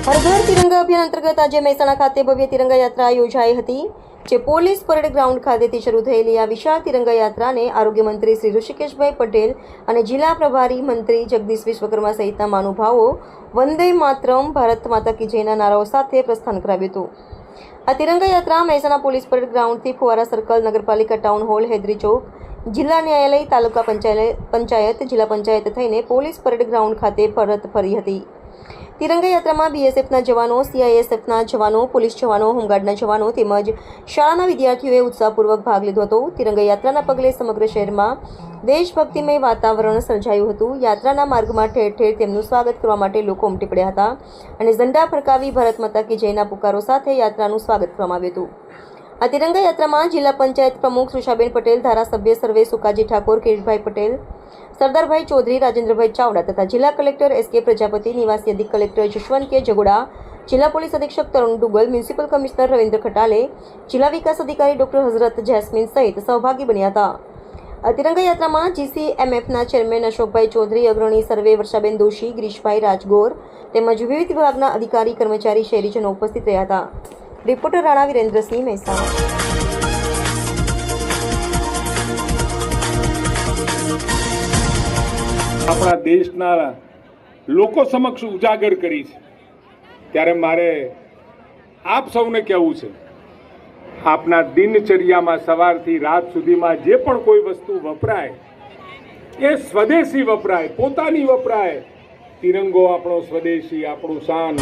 અભિયાન અંતર્ગત આજે મહેસાણા ખાતે ભવ્ય તિરંગા યાત્રા યોજાઈ હતી, જે પોલીસ પરેડ ગ્રાઉન્ડ ખાતેથી શરૂ થયેલી આ વિશાળ તિરંગા યાત્રાને આરોગ્ય મંત્રી શ્રી ઋષિકેશભાઈ પટેલ અને જિલ્લા પ્રભારી મંત્રી જગદીશ વિશ્વકર્મા સહિતના મહાનુભાવો વંદે માતરમ, ભારત માતા કી જયના નારાઓ સાથે પ્રસ્થાન કરાવ્યું હતું. આ તિરંગા યાત્રા મહેસાણા પોલીસ પરેડ ગ્રાઉન્ડથી ફુવારા સર્કલ, નગરપાલિકા ટાઉન હોલ, હેદરી ચોક, જિલ્લા ન્યાયાલય, તાલુકા પંચાયત પંચાયત, જિલ્લા પંચાયત થઈને પોલીસ પરેડ ગ્રાઉન્ડ ખાતે પરત ફરી હતી. તિરંગા યાત્રામાં બીએસએફના જવાનો સીઆઈએસએફના જવાનો, પોલીસ જવાનો, હોમગાર્ડના જવાનો તેમજ શાળાના વિદ્યાર્થીઓએ ઉત્સાહપૂર્વક ભાગ લીધો હતો. તિરંગા યાત્રાના પગલે સમગ્ર શહેરમાં દેશભક્તિમય વાતાવરણ સર્જાયું હતું. યાત્રાના માર્ગમાં ઠેર ઠેર તેમનું સ્વાગત કરવા માટે લોકો ઉમટી પડ્યા હતા અને ઝંડા ફરકાવી ભારત માતા કી જયના પુકારો સાથે યાત્રાનું સ્વાગત કરવામાં આવ્યું હતું. આ તિરંગા યાત્રામાં જિલ્લા પંચાયત પ્રમુખ સુષાબેન પટેલ, ધારાસભ્ય સર્વે સુકાજી ઠાકોર કિરીટભાઈ પટેલ, સરદારભાઈ ચૌધરી, રાજેન્દ્રભાઈ ચાવડા તથા જિલ્લા કલેક્ટર એસ કે પ્રજાપતિ, નિવાસી અધિક કલેક્ટર જશવંત કે જગોડા, જિલ્લા પોલીસ અધિક્ષક તરુણ ડુગલ, મ્યુનિસિપલ કમિશનર રવિન્દ્ર ખટાલે, જિલ્લા વિકાસ અધિકારી ડોક્ટર હઝરત જેસ્મીન સહિત સહભાગી બન્યા હતા. તિરંગા યાત્રામાં જીસીએમએફના ચેરમેન અશોકભાઈ ચૌધરી, અગ્રણી સર્વે વર્ષાબેન દોશી, ગિરીશભાઈ રાજગોર તેમજ વિવિધ વિભાગના અધિકારી, કર્મચારી, શહેરીજનો ઉપસ્થિત રહ્યા હતા. રિપોર્ટર રાણા વિરેન્દ્રસિંહ મહેસાણા આપણા દેશના લોકો સમક્ષ ઉજાગર કરી છે. ત્યારે મારે આપ સૌને કહેવું છે, આપના દિનચર્યામાં સવારથી રાત સુધીમાં જે પણ કોઈ વસ્તુ વપરાય, એ સ્વદેશી વપરાય, પોતાની વપરાય. તિરંગો આપણો સ્વદેશી, આપણું શાન.